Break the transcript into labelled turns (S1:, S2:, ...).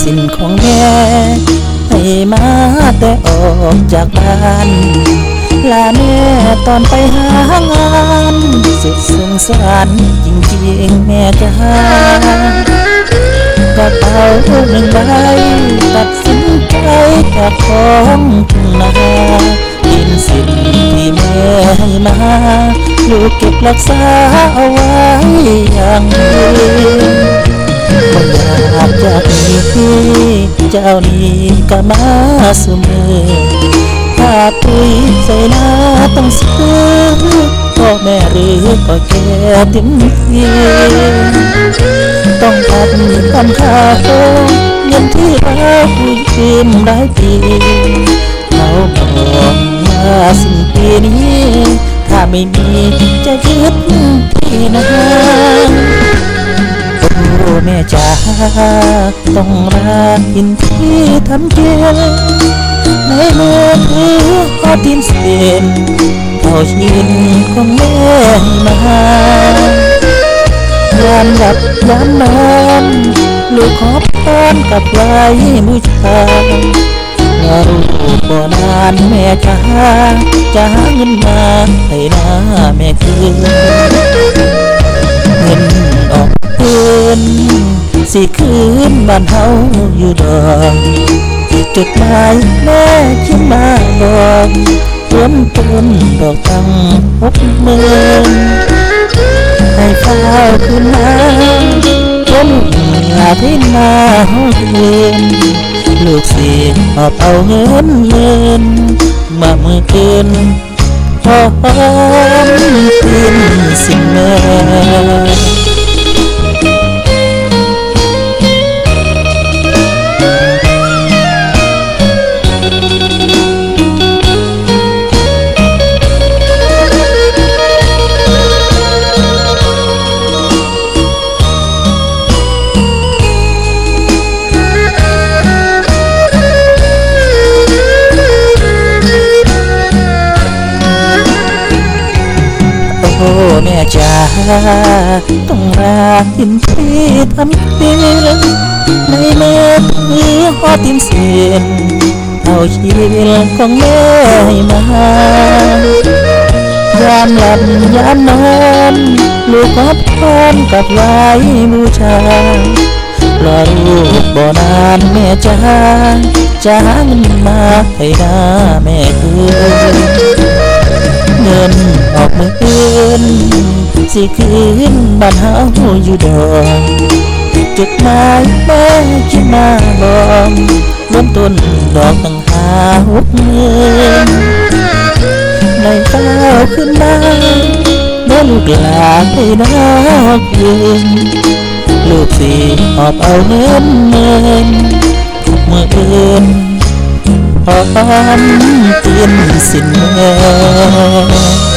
S1: สิ้นของแม่ให้มาแต่ออกจากบ้านลาแม่ตอนไปหางานสุดสงสารจริงๆแม่จะากระเป๋าหนึ่งใบตัดสินใจจากของทุ่งนากินสิ่งที่แม่ให้มาลูกเก็บรักษาเอาไว้อย่างดี เจ้านี้ก็มาเสมอถ้าปุ๋ยใส่นาต้องซื้อพ่อแม่หรือก็แก่เต็มทีต้องพัดคำค่าโเงินที่เราคุยคืนได้ปีเขาบอกมาสิ้นปีนี้ ถ้าไม่มีจะยึดที่นาโอ้ แม่จ๋าต้องรักกินที่ทำเกียในเมื่อคือพอดินเสียนเขาชินของแม่มายามหลับยามนอนลูกขอพรกับไว้บูชาว่าลูกบ่นานแม่จ้าจะหาเงินมาให้หน้าแม่คืน สิคืนบ้านเฮาอยู่ดอกจุดหมายแม่คิดมาบอกรวมต้นดอกตั้งหกหมื่นให้ข้าวขึ้นมาจนหาที่มาห้องเรียนลูกสิหอบเอาเงินเงินมาเมื่อคืนพอหอมคืนสิ่งแม่ แม่จ๋าต้องรักกินที่ทำเตียงในเมื่อถือหอติมเสียนเอาชีวิตของแม่ให้มายามหลับยามนอนลูกขอพรกับไว้บูชารอลูกบ่นานแม่จ้าจะหาเงินมาให้หน้าแม่คืน สิคืนบ้านเฮาอยู่ดอกจุดหมายแม่คิดมาบอกล้มต้นดอกตั้งหาหกหมื่นในข้าวขึ้นมาเมื่อลูกหลานได้นอกยืนลูกสิหอบเอาเงินเงินเมื่ออื่นพร้อมกินสิ้นแม่